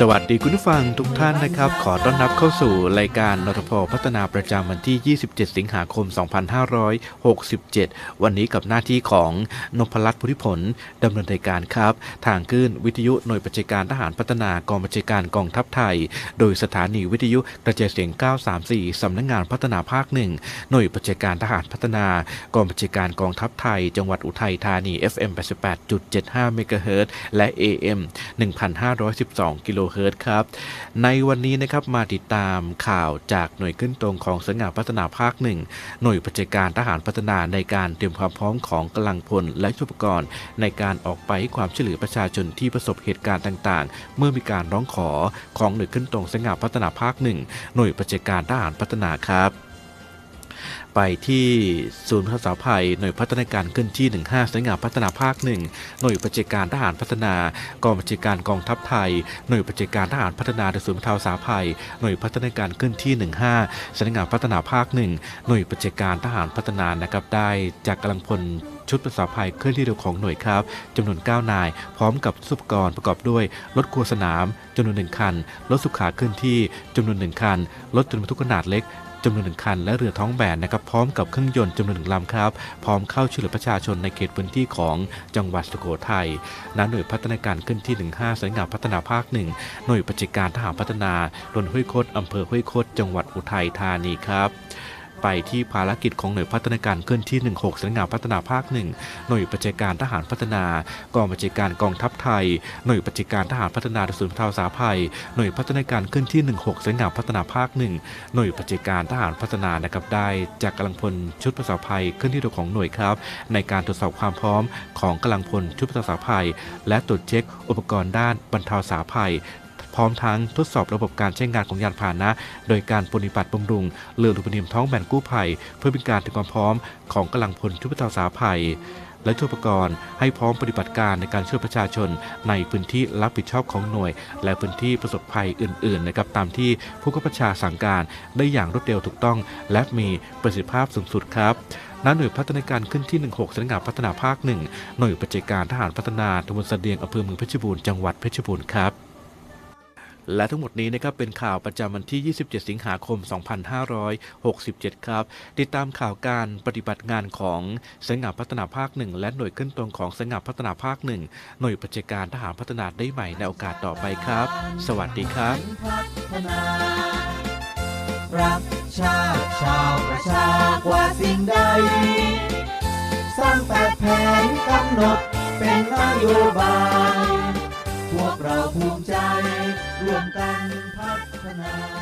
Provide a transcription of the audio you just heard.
สวัสดีคุณผู้ฟังทุกท่านนะครับ ขอต้อนรับเข้าสู่รายการนทพพัฒนาประจำวันที่ 27 สิงหาคม 2567 วันนี้กับหน้าที่ของนพรัตน์พุทธิผลดำเนินรายการครับ ทางคลื่นวิทยุหน่วยปฏิการทหารพัฒนากองบัญชาการกองทัพไทย โดยสถานีวิทยุกระจายเสียง 934 สำนักงานพัฒนาภาคหนึ่งหน่วยปฏิการทหารพัฒนากองบัญชาการกองทัพไทย จังหวัดอุทัยธานี FM 88.75 เมกะเฮิรตซ์และ AM 1,512กิโลเฮิรตครับ ในวันนี้นะครับมาติดตามข่าวจากหน่วยขึ้นตรงของสง่าพัฒนาภาคหนึ่งหน่วยปฏิการทหารพัฒนาในการเตรียมความพร้อมของกำลังพลและอุปกรณ์ ในการออกไปให้ความช่วยเหลือประชาชนที่ประสบเหตุการณ์ต่างๆ เมื่อมีการร้องขอของหน่วยขึ้นตรงสง่าพัฒนาภาคหนึ่งหน่วยปฏิการทหารพัฒนาครับ ไปที่ศูนย์ภาษาภัยหน่วยพัฒนาการเคลื่อนที่ 15สำนักงานพัฒนาภาคหนึ่งหน่วยปฏิการทหารพัฒนากองปฏิการกองทัพไทย หน่วยปฏิการทหารพัฒนาศูนย์บรรเทาสาภัย หน่วยพัฒนาการเคลื่อนที่ 15สำนักงานพัฒนาภาคหนึ่งหน่วยปฏิการทหารพัฒนานะครับได้จากกำลังพล ชุดประสาภัยเคลื่อนที่เร็วของหน่วยครับจำนวน 9 นาย พร้อมกับสุปกรณ์ประกอบด้วยรถครัวสนามจำนวนหนึ่งคัน รถสุขาเคลื่อนที่จำนวนหนึ่งคัน รถจนบรรทุกขนาดเล็กจำนวนหนึ่งคันและเรือท้องแบนนะครับพร้อมกับเครื่องยนต์จำนวนหนึ่งลำครับ พร้อมเข้าช่วยเหลือประชาชนในเขตพื้นที่ของจังหวัดสุโขทัยณหน่วยพัฒนาการเคลื่อนที่ 15สำนักงานพัฒนาภาคหนึ่งหน่วยปฏิการทหารพัฒนาดนห้วยคตอำเภอห้วยคตจังหวัดอุทัยธานีครับ ไปที่ภารกิจของหน่วยพัฒนาการเคลื่อนที่ 16สำนักงานพัฒนาภาคหนึ่งหน่วยปฏิการทหารพัฒนากองบัญชาการกองทัพไทย หน่วยปฏิการทหารพัฒนาศูนย์บรรเทาสาภัย หน่วยพัฒนาการเคลื่อนที่ 16สำนักงานพัฒนาภาคหนึ่งหน่วยปฏิการทหารพัฒนานะครับได้จากกำลังพลชุดประสาภัยเคลื่อนที่เร็วของหน่วยครับในการตรวจสอบความพร้อมของกำลังพลชุดประสาภัย และตรวจเช็คอุปกรณ์ด้านบรรเทาสาภัย พร้อมทั้งทดสอบระบบการใช้งานของยานพาหนะ โดยการปฏิบัติบำรุงเรือลูกเนียมท้องแบนกู้ภัย เพื่อเป็นการเตรียมความพร้อมของกำลังพลชุดประสาภัยและทุกอุปกรณ์ให้พร้อมปฏิบัติการในการช่วยประชาชนในพื้นที่รับผิดชอบของหน่วย และพื้นที่ประสบภัยอื่นๆนะครับตามที่ผู้กำกับชาสั่งการได้อย่างรวดเร็วถูกต้อง และมีประสิทธิภาพสูงสุดครับณหน่วยพัฒนาการขึ้นที่ 16สำนักงานพัฒนาภาคหนึ่งหน่วยปฏิการทหารพัฒนาตำบลเสดียงอำเภอเมืองเพชรบูรณ์จังหวัดเพชรบูรณ์ครับ และทั้งหมดนี้นะครับเป็นข่าวประจำวันที่ 27 สิงหาคม 2567 ครับ ติดตามข่าวการปฏิบัติงานของสำนักงาพัฒนาภาคหนึ่งและหน่วยขึ้นตรงของสำนักงาพัฒนาภาคหนึ่งหน่วยปฏิการทหารพัฒนาได้ใหม่ในโอกาสต่อไปครับ สวัสดีครับรักชาติชาวประชากว่าสิ่งใด สร้างแปดแผนกำหนดเป็นนโยบาย ร่วมกันพัฒนา